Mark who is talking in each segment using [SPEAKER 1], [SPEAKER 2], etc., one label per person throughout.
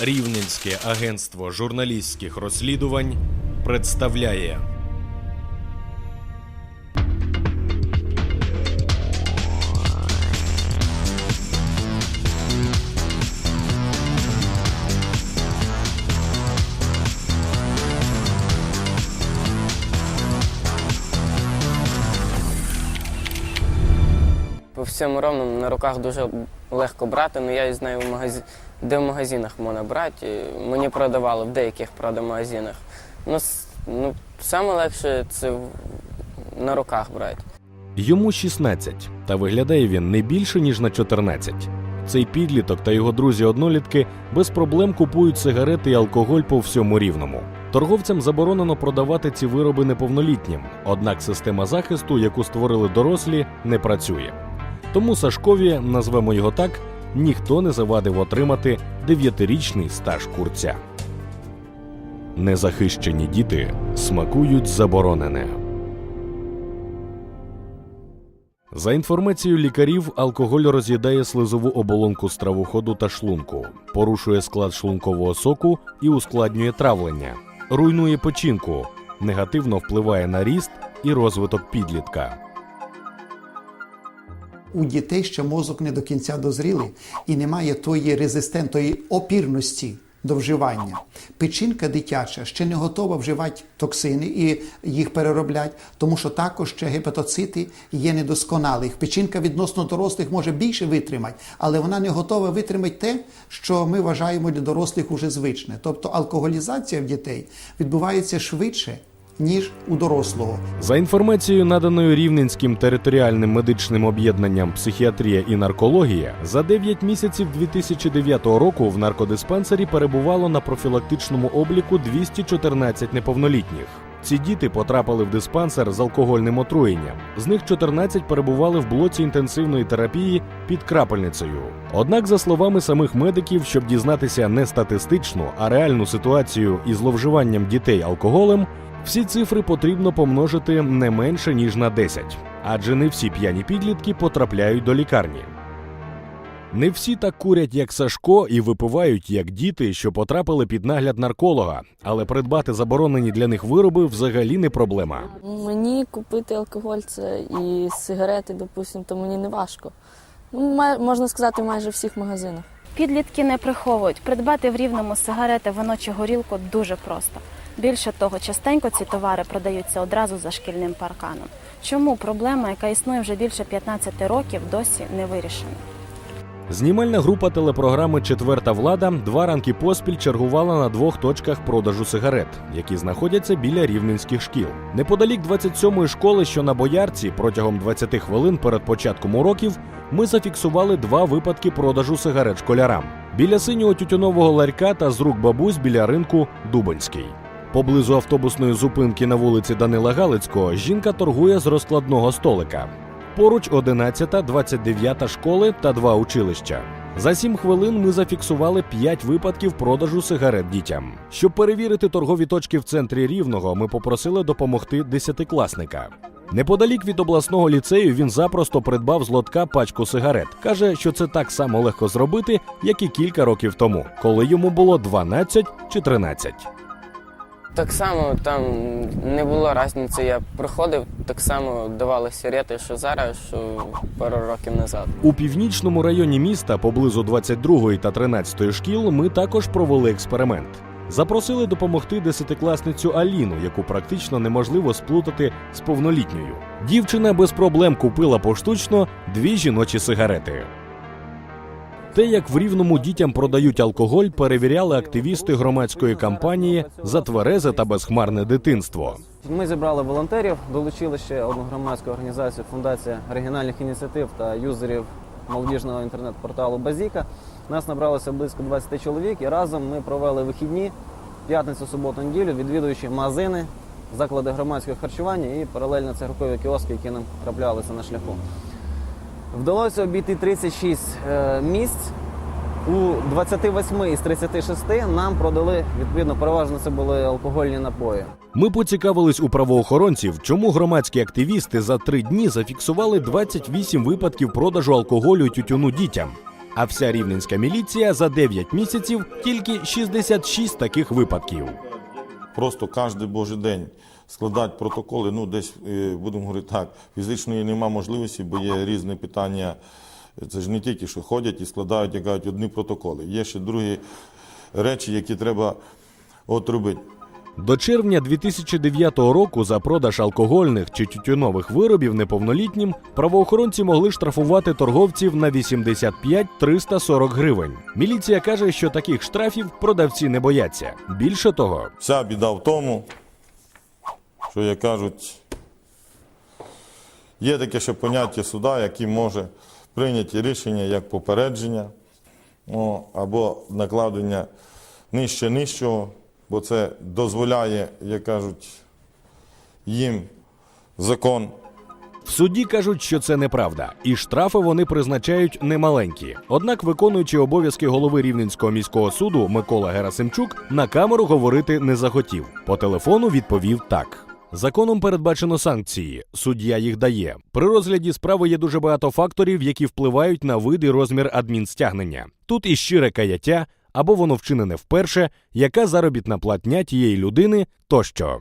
[SPEAKER 1] Рівненське агентство журналістських розслідувань представляє.
[SPEAKER 2] По всьому ровному на руках дуже легко брати, але я і знаю в магазі... де в магазинах можна брати. Мені продавали в деяких правда, магазинах. Ну, ну, саме легше це на руках брати.
[SPEAKER 1] йому 16, та виглядає він не більше ніж на 14. Цей підліток та його друзі-однолітки без проблем купують сигарети і алкоголь по всьому рівному. Торговцям заборонено продавати ці вироби неповнолітнім, однак система захисту, яку створили дорослі, не працює. Тому Сашкові, назвемо його так, ніхто не завадив отримати дев'ятирічний стаж курця. Незахищені діти смакують заборонене. За інформацією лікарів, алкоголь роз'їдає слизову оболонку стравоходу та шлунку, порушує склад шлункового соку і ускладнює травлення, руйнує печінку, негативно впливає на ріст і розвиток підлітка.
[SPEAKER 3] У дітей ще мозок не до кінця дозрілий і немає тої резистентної опірності до вживання. Печінка дитяча ще не готова вживати токсини і їх перероблять, тому що також ще гепатоцити є недосконалих. Печінка відносно дорослих може більше витримати, але вона не готова витримати те, що ми вважаємо для дорослих уже звичне. Тобто алкоголізація в дітей відбувається швидше, ніж у дорослого.
[SPEAKER 1] За інформацією, наданою Рівненським територіальним медичним об'єднанням Психіатрія і наркологія, за 9 місяців 2009 року в наркодиспансері перебувало на профілактичному обліку 214 неповнолітніх. Ці діти потрапили в диспансер з алкогольним отруєнням. З них 14 перебували в блоці інтенсивної терапії під крапельницею. Однак, за словами самих медиків, щоб дізнатися не статистичну, а реальну ситуацію із зловживанням дітей алкоголем, всі цифри потрібно помножити не менше ніж на 10, адже не всі п'яні підлітки потрапляють до лікарні. Не всі так курять, як Сашко, і випивають як діти, що потрапили під нагляд нарколога, але придбати заборонені для них вироби взагалі не проблема.
[SPEAKER 4] Мені купити алкоголь це і сигарети, допустимо, то мені не важко. Ну, май- можна сказати, майже в всіх магазинах.
[SPEAKER 5] Підлітки не приховують. Придбати в рівному сигарети, вино чи горілку дуже просто. Більше того, частенько ці товари продаються одразу за шкільним парканом. Чому проблема, яка існує вже більше 15 років, досі не вирішена?
[SPEAKER 1] Знімальна група телепрограми Четверта влада два ранки поспіль чергувала на двох точках продажу сигарет, які знаходяться біля рівненських шкіл. Неподалік 27-ї школи, що на боярці, протягом 20 хвилин перед початком уроків, ми зафіксували два випадки продажу сигарет школярам біля синього тютюнового ларька та з рук бабусь біля ринку Дубинський. Поблизу автобусної зупинки на вулиці Данила Галицького жінка торгує з розкладного столика. Поруч 11, 29 школи та два училища. За сім хвилин ми зафіксували 5 випадків продажу сигарет дітям. Щоб перевірити торгові точки в центрі рівного, ми попросили допомогти десятикласника. Неподалік від обласного ліцею він запросто придбав з лотка пачку сигарет. Каже, що це так само легко зробити, як і кілька років тому, коли йому було 12 чи 13.
[SPEAKER 2] Так само там не було різниці. Я приходив, так само давали сигарети, що зараз, що пару років назад.
[SPEAKER 1] У північному районі міста, поблизу 22 та 13 шкіл, ми також провели експеримент. Запросили допомогти десятикласницю Аліну, яку практично неможливо сплутати з повнолітньою. Дівчина без проблем купила поштучно дві жіночі сигарети. Те, як в рівному дітям продають алкоголь, перевіряли активісти громадської кампанії за тверезе та безхмарне дитинство.
[SPEAKER 6] Ми зібрали волонтерів, долучили ще одну громадську організацію Фундація регіональних ініціатив та юзерів молодіжного інтернет-порталу Базіка. Нас набралося близько 20 чоловік, і разом ми провели вихідні п'ятницю, суботу, неділю, відвідуючи магазини, заклади громадського харчування і паралельно церкові кіоски, які нам траплялися на шляху. Вдалося обійти 36 е, місць. У 28 із 36 нам продали відповідно переважно це були алкогольні напої.
[SPEAKER 1] Ми поцікавились у правоохоронців, чому громадські активісти за три дні зафіксували 28 випадків продажу алкоголю і тютюну дітям. А вся рівненська міліція за 9 місяців тільки 66 таких випадків.
[SPEAKER 7] Просто кожен божий день складати протоколи. Ну, десь е, будемо говорити так, фізичної нема можливості, бо є різні питання. Це ж не тільки що ходять і складають, як кажуть, одні протоколи. Є ще другі речі, які треба от робити.
[SPEAKER 1] До червня 2009 року за продаж алкогольних чи тютюнових виробів неповнолітнім правоохоронці могли штрафувати торговців на 85-340 гривень. Міліція каже, що таких штрафів продавці не бояться. Більше того,
[SPEAKER 7] Вся біда в тому, що, як кажуть, є таке ще поняття суда, який може прийняти рішення як попередження о, або накладення нижче нижчого, бо це дозволяє, як кажуть, їм закон.
[SPEAKER 1] В суді кажуть, що це неправда, і штрафи вони призначають немаленькі. Однак, виконуючи обов'язки голови Рівненського міського суду Микола Герасимчук на камеру говорити не захотів. По телефону відповів так. Законом передбачено санкції. Суддя їх дає. При розгляді справи є дуже багато факторів, які впливають на вид і розмір адмінстягнення. Тут і щире каяття, або воно вчинене вперше, яка заробітна платня тієї людини тощо.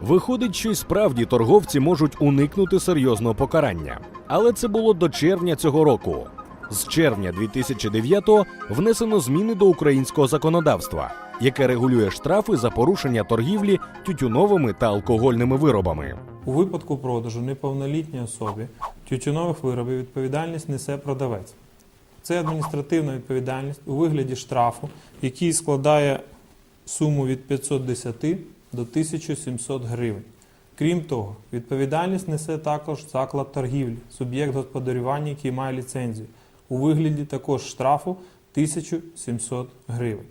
[SPEAKER 1] Виходить, що й справді торговці можуть уникнути серйозного покарання. Але це було до червня цього року. З червня 2009-го внесено зміни до українського законодавства, яке регулює штрафи за порушення торгівлі тютюновими та алкогольними виробами.
[SPEAKER 8] У випадку продажу неповнолітній особі тютюнових виробів відповідальність несе продавець. Це адміністративна відповідальність у вигляді штрафу, який складає суму від 510 до 1700 гривень. Крім того, відповідальність несе також заклад торгівлі, суб'єкт господарювання, який має ліцензію, у вигляді також штрафу 1700 гривень.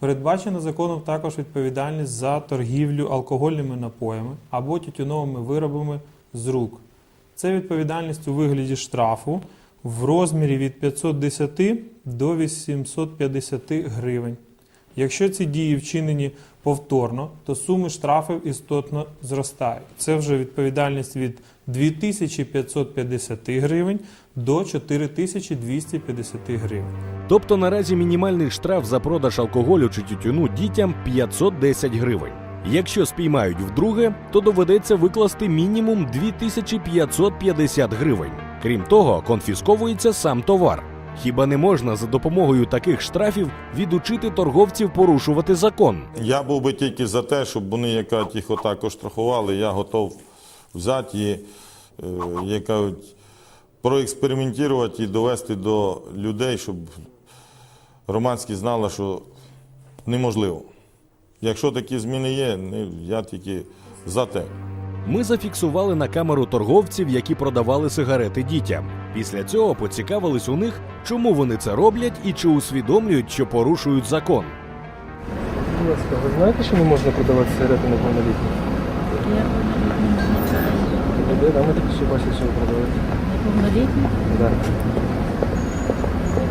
[SPEAKER 8] Передбачена законом також відповідальність за торгівлю алкогольними напоями або тютюновими виробами з рук. Це відповідальність у вигляді штрафу в розмірі від 510 до 850 гривень. Якщо ці дії вчинені повторно, то суми штрафів істотно зростають. Це вже відповідальність від 2550 гривень до 4250 гривень.
[SPEAKER 1] Тобто наразі мінімальний штраф за продаж алкоголю чи тютюну дітям 510 гривень. Якщо спіймають вдруге, то доведеться викласти мінімум 2550 гривень. Крім того, конфісковується сам товар. Хіба не можна за допомогою таких штрафів відучити торговців порушувати закон?
[SPEAKER 7] Я був би тільки за те, щоб вони яка їх отак оштрафували. Я готов взяти і, е, кажуть, проекспериментувати і довести до людей, щоб громадськість знала, що неможливо. Якщо такі зміни є, ну, я тільки за те.
[SPEAKER 1] Ми зафіксували на камеру торговців, які продавали сигарети дітям. Після цього поцікавились у них, чому вони це роблять і чи усвідомлюють, що порушують закон.
[SPEAKER 9] Будь ласка, ви знаєте, що не можна продавати сигарети неповнолітнім? А ми такі ще бачили, що ви продаєте.
[SPEAKER 10] Неповнолітні?
[SPEAKER 9] Да.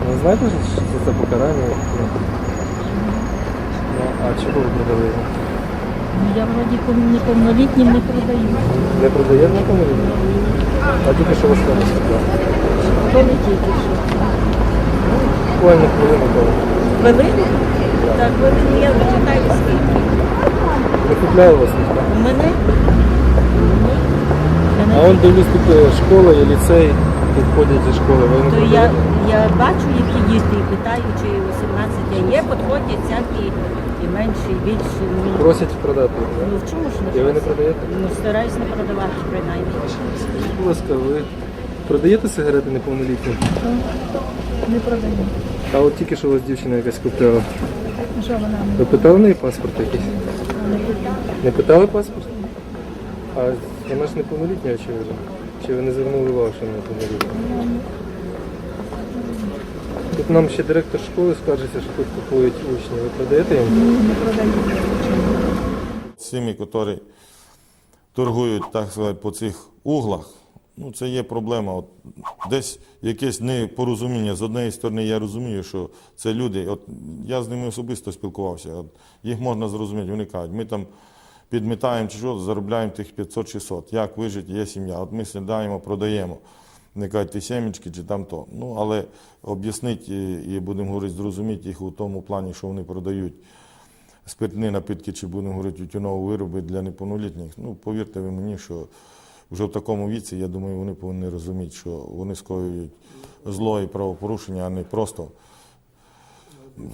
[SPEAKER 9] Ви знаєте, що це за покарання? Ну, а чого ви продали його?
[SPEAKER 10] Ну, я вроді пов- неповнолітнім не продаю.
[SPEAKER 9] Не продаєте неповнолітнім? А тільки що ви сказали?
[SPEAKER 10] То не тільки що.
[SPEAKER 9] Буквально хвилину тому.
[SPEAKER 10] Хвилини? Так, хвилини я вичитаю скільки.
[SPEAKER 9] Не купляє вас ніхто.
[SPEAKER 10] У мене? Не
[SPEAKER 9] А он дивлюсь, тут школа і ліцей, тут ходять зі школи. Ви не
[SPEAKER 10] То я, я бачу, які їсти і питаю, чи 18 а є, підходять всякі і більші. Ну,
[SPEAKER 9] Просять продати. да?
[SPEAKER 10] ну в чому ж
[SPEAKER 9] І ви
[SPEAKER 10] не
[SPEAKER 9] не продаєте?
[SPEAKER 10] Ну, стараюсь не продавати, принаймні.
[SPEAKER 9] Скажіть, будь ласка, ви продаєте сигарети неповнолітнім?
[SPEAKER 10] Не продаю.
[SPEAKER 9] А от тільки що у вас дівчина якась купляла.
[SPEAKER 10] Що вона
[SPEAKER 9] Ви питали в неї паспорт якийсь?
[SPEAKER 10] не?
[SPEAKER 9] Не питали паспорт? А вона ж неповнолітня, очевидно. Чи ви не звернули увагу, що вона неповнолітня? Нам ще директор школи скаржиться, що тут купують учні. Ви продаєте їм?
[SPEAKER 10] Не продаю.
[SPEAKER 7] З цими, які торгують, так сказати, по цих углах, ну це є проблема. От десь якесь непорозуміння. З однієї сторони, я розумію, що це люди. От я з ними особисто спілкувався. От їх можна зрозуміти. Вони кажуть, ми там підмітаємо чи що, заробляємо тих 500-600. Як вижити, є сім'я. От ми сідаємо, продаємо. Не ти сімечки чи там то. Ну, але об'яснити і будемо говорити, зрозуміти їх у тому плані, що вони продають спиртні напитки, чи будемо говорити, тютюнові вироби для неповнолітніх. Ну, повірте ви мені, що вже в такому віці, я думаю, вони повинні розуміти, що вони скоюють зло і правопорушення, а не просто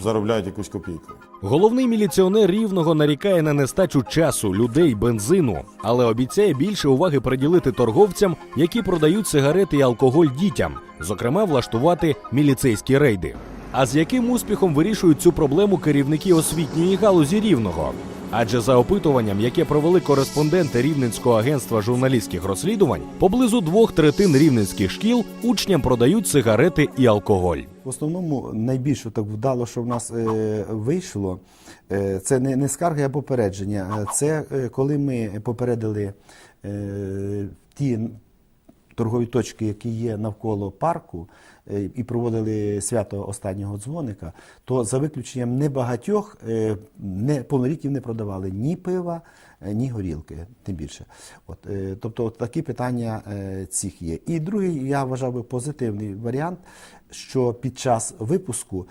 [SPEAKER 7] заробляють якусь копійку.
[SPEAKER 1] Головний міліціонер рівного нарікає на нестачу часу, людей, бензину, але обіцяє більше уваги приділити торговцям, які продають сигарети і алкоголь дітям, зокрема влаштувати міліцейські рейди. А з яким успіхом вирішують цю проблему керівники освітньої галузі рівного? Адже за опитуванням, яке провели кореспонденти Рівненського агентства журналістських розслідувань, поблизу двох третин рівненських шкіл учням продають сигарети і алкоголь.
[SPEAKER 11] В основному найбільше так вдало, що в нас е, вийшло, е, це не, скарги, а попередження. Е, Це коли ми попередили ті торгові точки, які є навколо парку, е, і проводили свято останнього дзвоника, то за виключенням небагатьох е, не, повнолітнів не продавали ні пива, е, ні горілки, тим більше. От, тобто такі питання цих є. І другий, я вважав би позитивний варіант, що під час випуску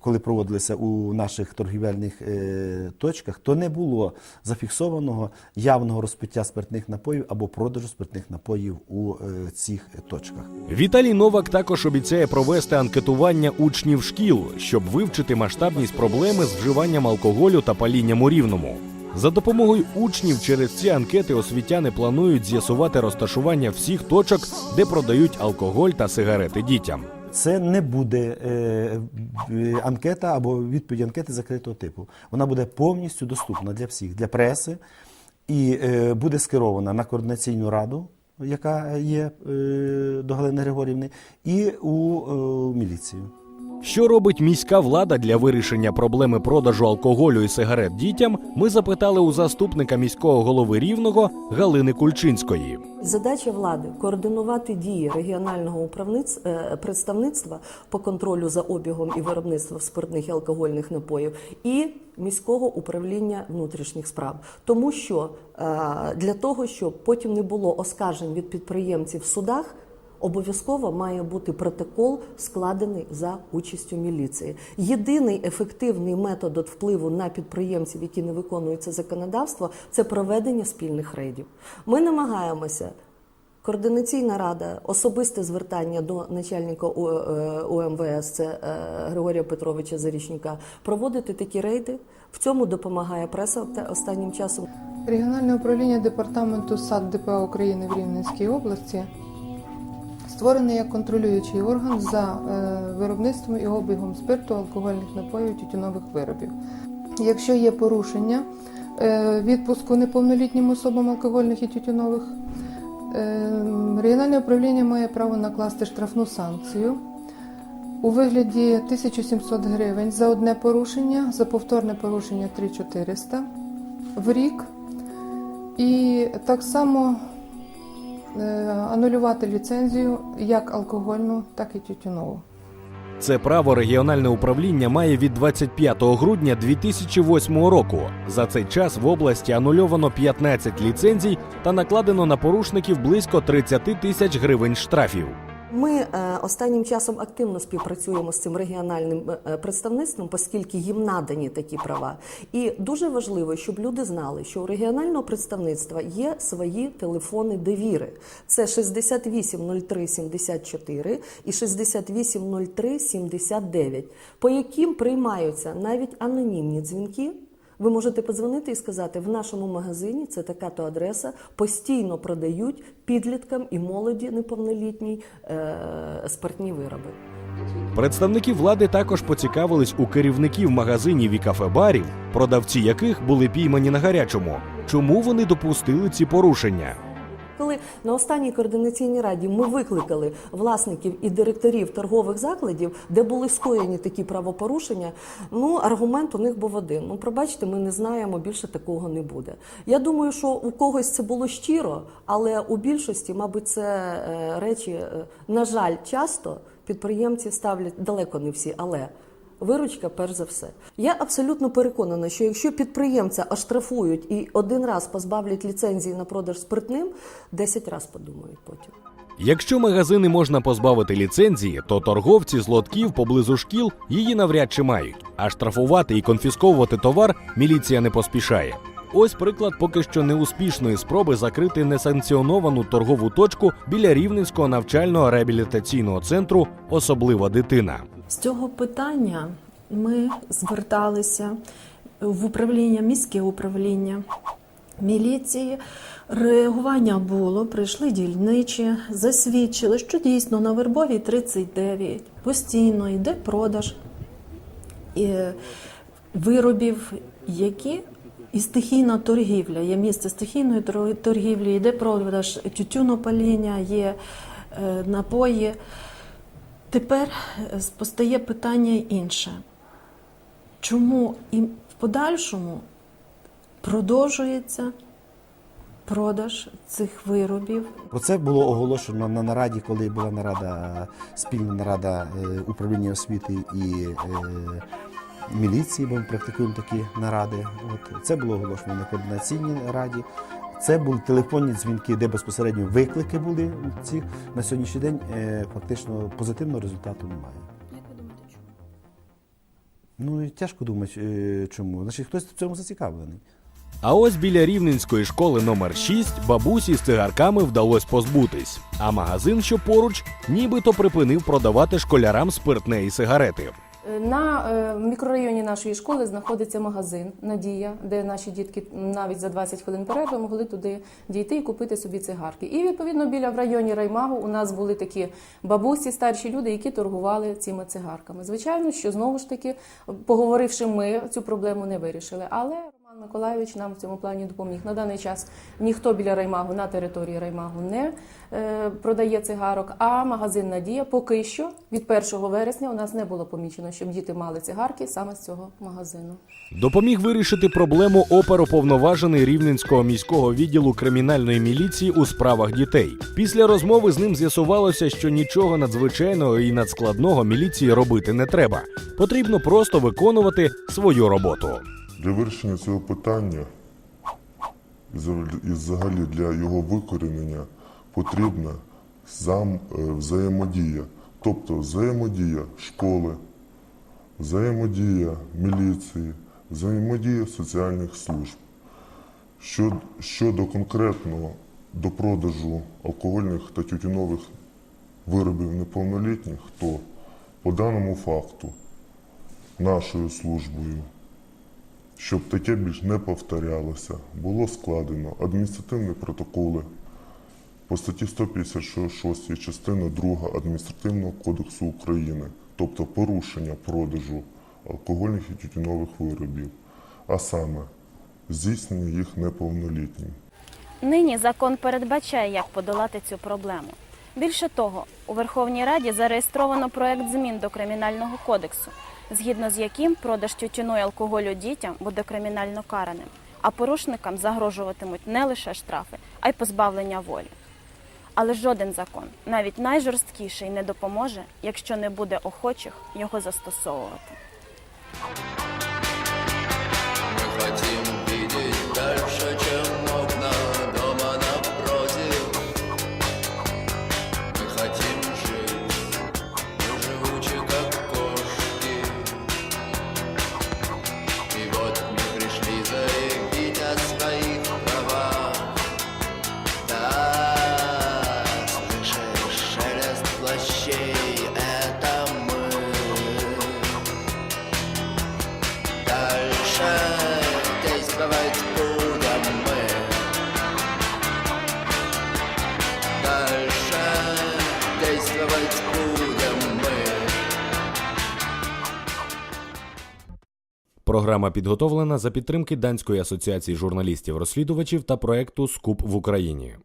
[SPEAKER 11] коли проводилися у наших торгівельних е, точках, то не було зафіксованого явного розпиття спиртних напоїв або продажу спиртних напоїв у е, цих точках.
[SPEAKER 1] Віталій Новак також обіцяє провести анкетування учнів шкіл, щоб вивчити масштабність проблеми з вживанням алкоголю та палінням у рівному. За допомогою учнів через ці анкети освітяни планують з'ясувати розташування всіх точок, де продають алкоголь та сигарети дітям.
[SPEAKER 11] Це не буде е, е, анкета або відповідь анкети закритого типу. Вона буде повністю доступна для всіх, для преси, і е, буде скерована на координаційну раду, яка є до Галини Григорівни, і у міліцію.
[SPEAKER 1] Що робить міська влада для вирішення проблеми продажу алкоголю і сигарет дітям? Ми запитали у заступника міського голови рівного Галини Кульчинської.
[SPEAKER 12] Задача влади координувати дії регіонального е, представництва по контролю за обігом і виробництвом спиртних і алкогольних напоїв і міського управління внутрішніх справ, тому що е, для того, щоб потім не було оскаржень від підприємців в судах. Обов'язково має бути протокол, складений за участю міліції. Єдиний ефективний метод впливу на підприємців, які не виконують це законодавство, це проведення спільних рейдів. Ми намагаємося. Координаційна рада, особисте звертання до начальника е, УМВС, це е, Григорія Петровича Зарічника, проводити такі рейди. В цьому допомагає преса та- останнім часом.
[SPEAKER 13] Регіональне управління департаменту САД ДПА України в Рівненській області створений як контролюючий орган за е, виробництвом і обігом спирту, алкогольних напоїв, тютюнових виробів. Якщо є порушення е, відпуску неповнолітнім особам алкогольних і тютюнових, е, регіональне управління має право накласти штрафну санкцію у вигляді 1700 гривень за одне порушення, за повторне порушення 3400 в рік. І так само анулювати ліцензію як алкогольну, так і тютюнову.
[SPEAKER 1] Це право регіональне управління має від 25 грудня 2008 року. За цей час в області анульовано 15 ліцензій та накладено на порушників близько 30 тисяч гривень штрафів.
[SPEAKER 12] Ми е, останнім часом активно співпрацюємо з цим регіональним е, представництвом, оскільки їм надані такі права. І дуже важливо, щоб люди знали, що у регіонального представництва є свої телефони довіри. Це 680374 і 680379, по яким приймаються навіть анонімні дзвінки. Ви можете подзвонити і сказати, в нашому магазині це така то адреса, постійно продають підліткам і молоді неповнолітній е, спиртні вироби.
[SPEAKER 1] Представники влади також поцікавились у керівників магазинів і кафе-барів, продавці яких були піймані на гарячому. Чому вони допустили ці порушення?
[SPEAKER 12] Коли на останній координаційній раді ми викликали власників і директорів торгових закладів, де були скоєні такі правопорушення, ну аргумент у них був один: ну пробачте, ми не знаємо, більше такого не буде. Я думаю, що у когось це було щиро, але у більшості, мабуть, це е, речі, е, на жаль, часто підприємці ставлять далеко не всі, але. Виручка, перш за все. Я абсолютно переконана, що якщо підприємця оштрафують і один раз позбавлять ліцензії на продаж спиртним, 10 разів подумають потім.
[SPEAKER 1] Якщо магазини можна позбавити ліцензії, то торговці з лотків поблизу шкіл її навряд чи мають. А штрафувати і конфісковувати товар міліція не поспішає. Ось приклад поки що неуспішної спроби закрити несанкціоновану торгову точку біля рівненського навчального реабілітаційного центру Особлива дитина.
[SPEAKER 14] З цього питання ми зверталися в управління, міське управління міліції. Реагування було, прийшли дільничі, засвідчили, що дійсно на Вербовій 39 постійно йде продаж е, виробів, які і стихійна торгівля. Є місце стихійної торгівлі, йде продаж тютюнопаління, є е, напої. Тепер е, постає питання інше. Чому і в подальшому продовжується продаж цих виробів?
[SPEAKER 11] Про це було оголошено на нараді, коли була нарада, спільна нарада е, управління освіти і е, міліції, бо ми практикуємо такі наради. От це було оголошено на координаційній раді. Це були телефонні дзвінки, де безпосередньо виклики були. Ці на сьогоднішній день е, фактично позитивного результату немає. Ну тяжко думати, е, чому. Значить, хтось в цьому зацікавлений.
[SPEAKER 1] А ось біля рівненської школи номер 6 бабусі з цигарками вдалося позбутись. А магазин, що поруч, нібито припинив продавати школярам спиртне і сигарети.
[SPEAKER 15] На е, мікрорайоні нашої школи знаходиться магазин Надія, де наші дітки навіть за 20 хвилин перерви могли туди дійти і купити собі цигарки. І відповідно біля в районі Раймагу у нас були такі бабусі, старші люди, які торгували цими цигарками. Звичайно, що знову ж таки, поговоривши, ми цю проблему не вирішили. Але Роман Миколайович нам в цьому плані допоміг. На даний час ніхто біля Раймагу на території Раймагу не е, продає цигарок. А магазин Надія поки що від 1 вересня у нас не було помічено, щоб діти мали цигарки саме з цього магазину.
[SPEAKER 1] Допоміг вирішити проблему оперуповноважений Рівненського міського відділу кримінальної міліції у справах дітей. Після розмови з ним з'ясувалося, що нічого надзвичайного і надскладного міліції робити не треба. Потрібно просто виконувати свою роботу.
[SPEAKER 16] Для вирішення цього питання і взагалі- для його викорінення потрібна сам е, взаємодія, тобто взаємодія школи, взаємодія міліції, взаємодія соціальних служб. Щодо, конкретного до продажу алкогольних та тютюнових виробів неповнолітніх, то по даному факту нашою службою щоб таке більш не повторялося, було складено адміністративні протоколи по статті 156 частини 2 Адміністративного кодексу України, тобто порушення продажу алкогольних і тютюнових виробів, а саме здійснення їх неповнолітнім.
[SPEAKER 5] Нині закон передбачає, як подолати цю проблему. Більше того, у Верховній Раді зареєстровано проект змін до Кримінального кодексу, згідно з яким продаж тютюну і алкоголю дітям буде кримінально караним, а порушникам загрожуватимуть не лише штрафи, а й позбавлення волі. Але жоден закон, навіть найжорсткіший, не допоможе, якщо не буде охочих його застосовувати.
[SPEAKER 1] Програма підготовлена за підтримки Данської асоціації журналістів-розслідувачів та проекту Скуп в Україні.